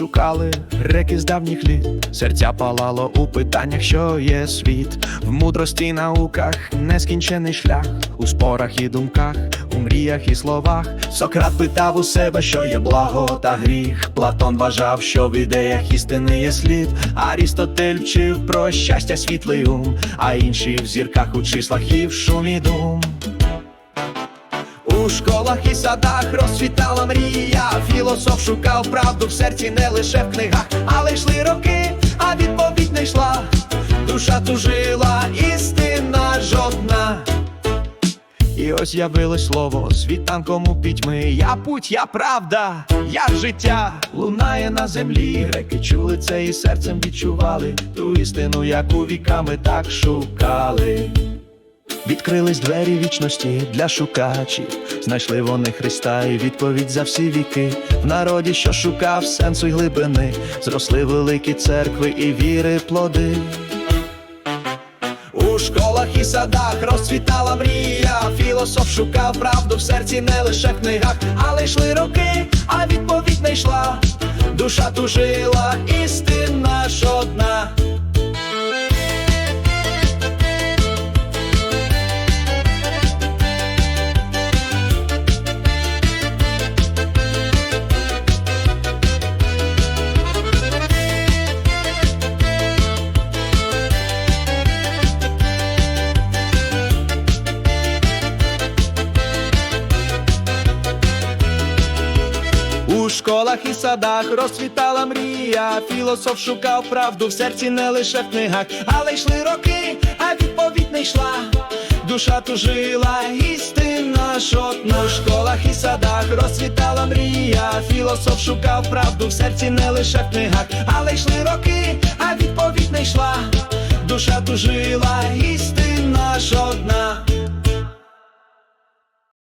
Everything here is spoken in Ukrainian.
шукали реки з давніх літ, серця палало у питаннях, що є світ, в мудрості науках нескінчений шлях, у спорах і думках, у мріях і словах. Сократ питав у себе, що є благо та гріх. Платон вважав, що в ідеях істини є слід. Арістотель вчив про щастя, світлий ум, а інші в зірках у числах і в шумі дум. У школах і садах розцвітала мрія. Філософ шукав правду в серці не лише в книгах, але йшли роки, а відповідь не йшла. Душа тужила, істина жодна. І ось явилось слово світанком у пітьми. Я путь, я правда, я життя лунає на землі. Греки чули це і серцем відчували ту істину, яку віками так шукали. Відкрились двері вічності для шукачів, знайшли вони Христа і відповідь за всі віки. В народі, що шукав сенсу й глибини, зросли великі церкви і віри плоди. У школах і садах розцвітала мрія. Філософ шукав правду в серці не лише в книгах, але йшли роки, а відповідь не йшла. Душа тужила, істина школах і садах розцвітала мрія. Філософ шукав правду в серці не лише в книгах, але йшли роки, а відповідь не йшла. Душа тужила, істина ж одна. У школах і садах розцвітала мрія. Філософ шукав правду в серці не лише в книгах, але йшли роки, а відповідь не йшла. Душа тужила, істина.